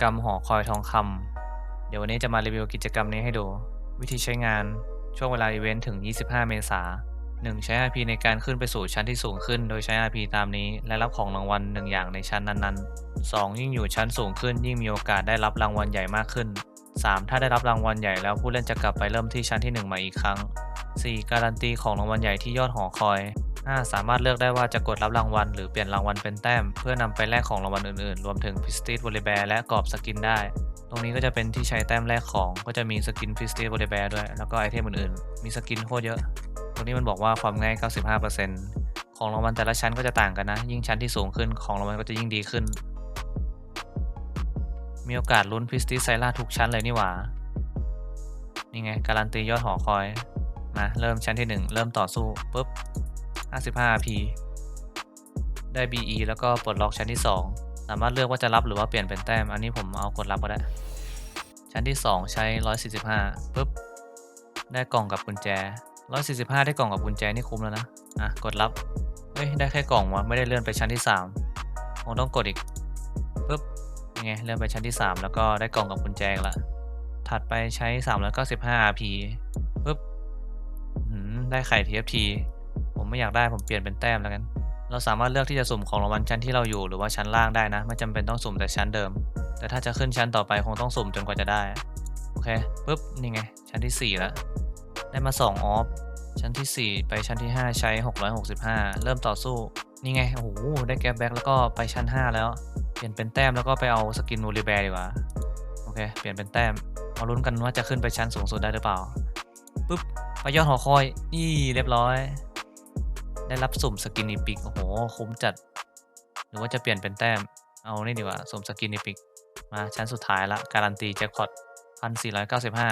กรรมหอคอยทองคำเดี๋ยววันนี้จะมารีวิวกิจกรรมนี้ให้ดู วิธีใช้งานช่วงเวลาอีเวนต์ถึง 25 เมษา 1. ใช้ RP ในการขึ้นไปสู่ชั้นที่สูงขึ้น โดยใช้ RP ตามนี้ และรับของรางวัลหนึ่งอย่างในชั้นนั้นๆ 2. ยิ่งอยู่ชั้นสูงขึ้น ยิ่งมีโอกาสได้รับรางวัลใหญ่มากขึ้น 3. ถ้าได้รับรางวัลใหญ่แล้วผู้เล่นจะกลับไปเริ่มที่ชั้นที่1มาอีกครั้ง 4. การันตีของรางวัลใหญ่ที่ยอดหอคอย 5. สามารถเลือกได้ว่าจะกดรับรางวัล หรือเปลี่ยนรางวัลเป็นแต้ม เพื่อนำไปแลกของรางวัลอื่นๆ รวมถึงพิสติสบริแบร์และกรอบสกินได้ ตรงนี้ก็จะเป็นที่ใช้แต้มแลกของก็จะมีสกินพิสติสบริแบร์ด้วย แล้วก็ไอเทมอื่นๆ มีสกินโคตรเยอะ ตรงนี้มันบอกว่าความง่าย 95%ของรางวัลแต่ละชั้นก็จะต่างกันนะ ยิ่งชั้นที่สูงขึ้นของรางวัลก็จะยิ่งดีขึ้น มีโอกาสลุ้นพิสติสไซล่าทุกชั้นเลยนี่หว่า นี่ไงการันตียอดหอคอย มาเริ่มชั้นที่ 1 เริ่มต่อสู้ปุ๊บ 55 p ได้ BE แล้วก็ปลดล็อกชั้นที่ 2 สามารถเลือกว่าจะรับหรือว่าเปลี่ยนเป็นแต้ม อันนี้ผมเอากดรับก็ได้ ชั้นที่ 2 ใช้ 145ปุ๊บ ได้กล่องกับกุญแจ 145 ได้กล่องกับกุญแจนี่คุ้มแล้วนะ อะ กดรับ เฮ้ย ได้แค่กล่องวะ ไม่ได้เลื่อนไปชั้นที่ 3 คงต้องกดอีกปุ๊บ ยังไง เลื่อนไปชั้นที่ 3 แล้วก็ได้กล่องกับกุญแจละถัดไปใช้ 395 RP ปุ๊บหืมได้ไข่ TFT ไม่อยากได้ผมเปลี่ยนเป็นแต้มแล้วกัน เราสามารถเลือกที่จะสุ่มของรางวัลชั้นที่เราอยู่หรือว่าชั้นล่างได้นะ ไม่จำเป็นต้องสุ่มแต่ชั้นเดิม แต่ถ้าจะขึ้นชั้นต่อไปคงต้องสุ่มจนกว่าจะได้ โอเคปุ๊บนี่ไง ชั้นที่4แล้วได้มา 2 ออฟ ชั้นที่ 4 ไปชั้นที่ 5 ใช้ 665 เริ่มต่อสู้ นี่ไง โอ้โห ได้แก๊ปแบ็กแล้วก็ไปชั้น 5 แล้ว เปลี่ยนเป็นแต้มแล้วก็ไปเอาสกินนูริแบร์ดีกว่า โอเค เปลี่ยนเป็นแต้ม มาลุ้นกันว่าจะขึ้นไปชั้นสูงสุดได้หรือเปล่า ปุ๊บ ไปยอดหอคอย นี่เรียบร้อย ได้รับสุ่มสกินอีพิกโอ้โห คุ้มจัด หรือว่าจะเปลี่ยนเป็นแต้ม เอานี่ดีกว่าสุ่มสกินอีพิก มาชั้นสุดท้ายละ การันตีแจ็คพอตพันสี่ร้อยเก้าสิบห้า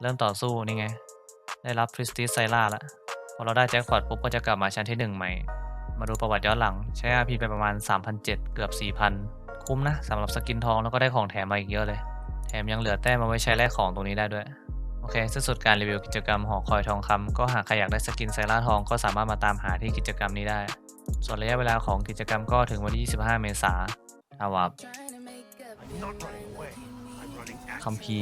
เริ่มต่อสู้นี่ไง ได้รับฟริสติสไซล่าละพอเราได้แจ็คพอตปุ๊บก็จะกลับมาชั้นที่หนึ่งใหม่ มาดูประวัติย้อนหลัง ใช้ RP ไปประมาณ3,007เกือบ 4,000 คุ้มนะสำหรับสกินทองแล้วก็ได้ของแถมมาอีกเยอะเลย แถมยังเหลือแต้มมาไว้ใช้แลกของตรงนี้ได้ด้วย อเคสิ้นสุดการรีวิวกิจกรรมหอคอยทองคำก็หากใครอยากได้สกินไซล่าทองก็สามารถมาตามหาที่กิจกรรมนี้ได้ ส่วนระยะเวลาของกิจกรรมก็ถึงวันที่ 25 เมษายนอาวับคัมพี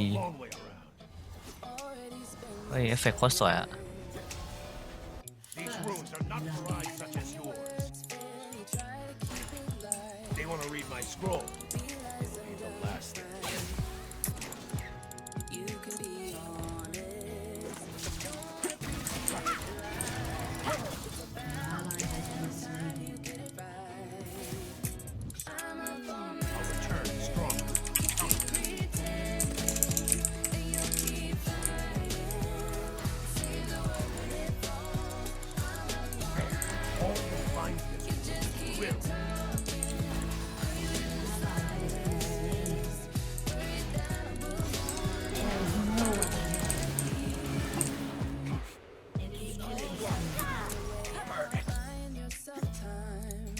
เฮ้ย เอฟเฟกต์โคตรสวยอะ These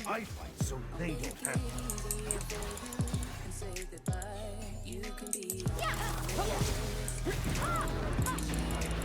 I fight so they don't have to. My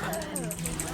Oh,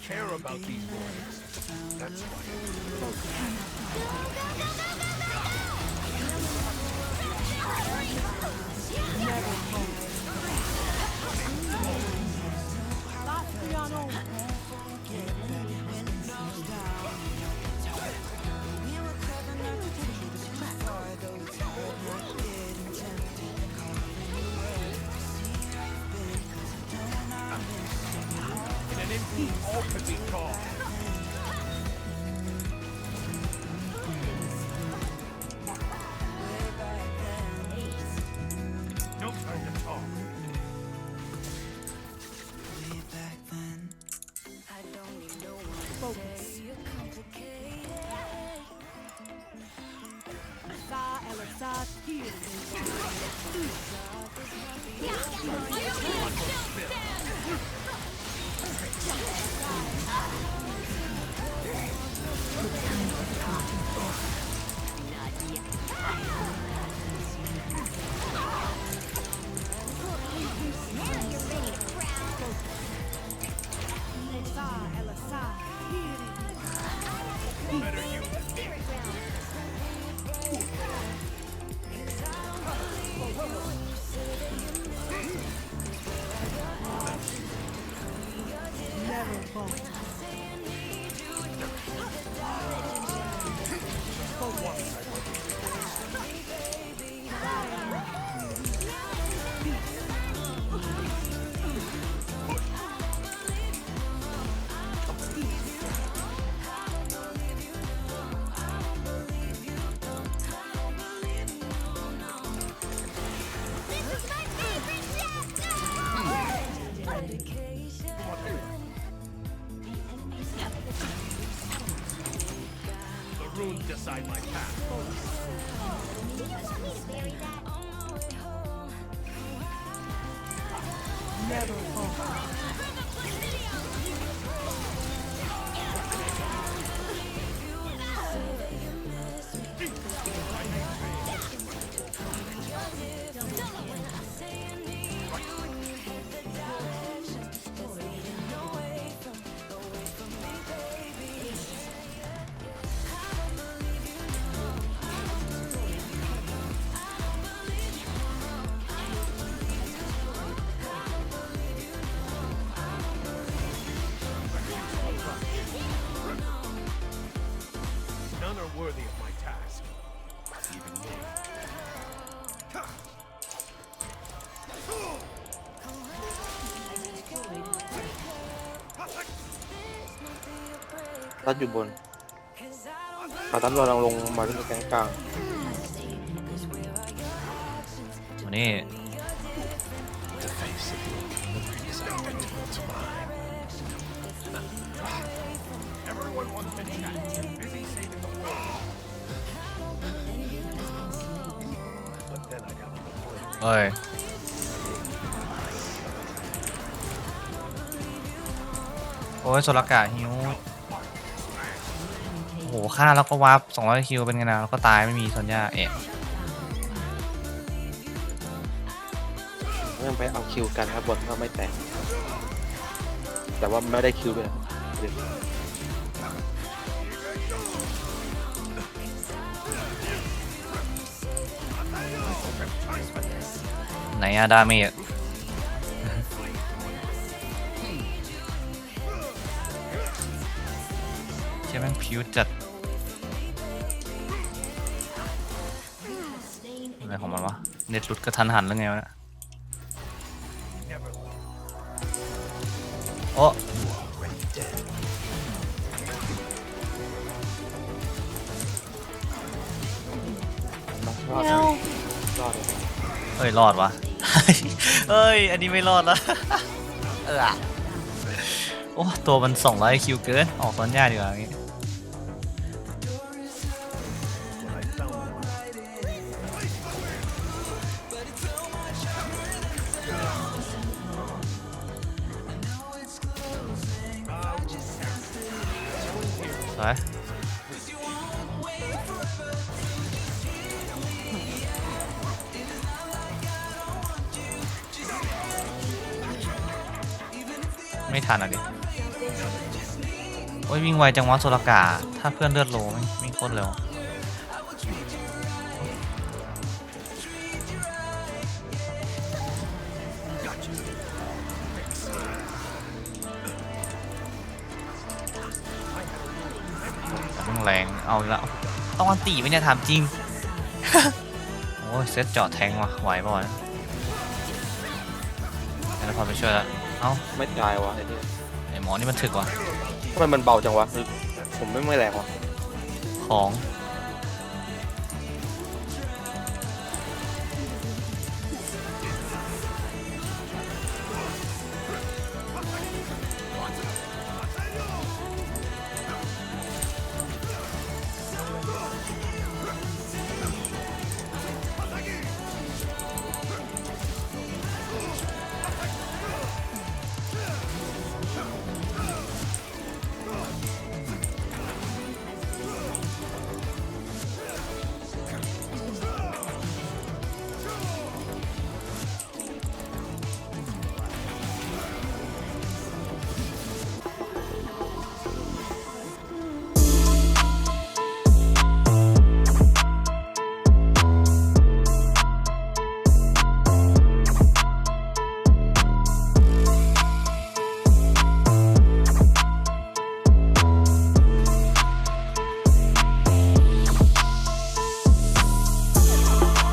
care about these boys. That's why. In could be called. No time to talk. Way back then. I don't need no one say you're complicated. Talk is 부터 나디야 guide my path. Never fall. ตัดอยู่บนเอาตัดเราลงมาที่แกงกลางวันนี้ The face of the is identical to mine. Everyone wants to chat. Busy saving the world. But then I got the point. เอ้ยโอ้ยโซลากาฮิวโอ้โหฆ่าแล้วก็วาร์ป200คิวเป็นไงนะแล้วก็ตายไม่มีซอนย่าเอ๊ะเริ่มไปเอาคิวกันครับบนก็ไม่แตกแต่ว่าไม่ได้คิวด้วยไหนอะดาเมจเชื่อแม่งพิวจัด เน็ตหลุดกระทันหันหรือไงวะเนี่ยโอ้รอดเลยรอดเลยเอ้ยรอดวะ เอ้ย อันนี้ไม่รอดละเออโอ้ ตัวมัน200คิวเกิน ออกตอนย่าดีกว่าอย่างงี้ ไม่ทันอะดิโอ้ยวิ่งไวจังวะโซลกา ถ้าเพื่อนเลือดโลไม่วิ่งโคตรเร็วแต่มันแรงเอาอีกแล้วต้องอันตีไหมเนี่ยถามจริง โอ้ยเซตเจาะแทงว่ะไหวป่าวะแล้วพอไปช่วยแล้ว เอ้าไม่ตายวะไอ้นี่ไอหมอนี่มันถึกว่ะทำไมมันเบาจังวะคือผมไม่ไม่แรงวะของ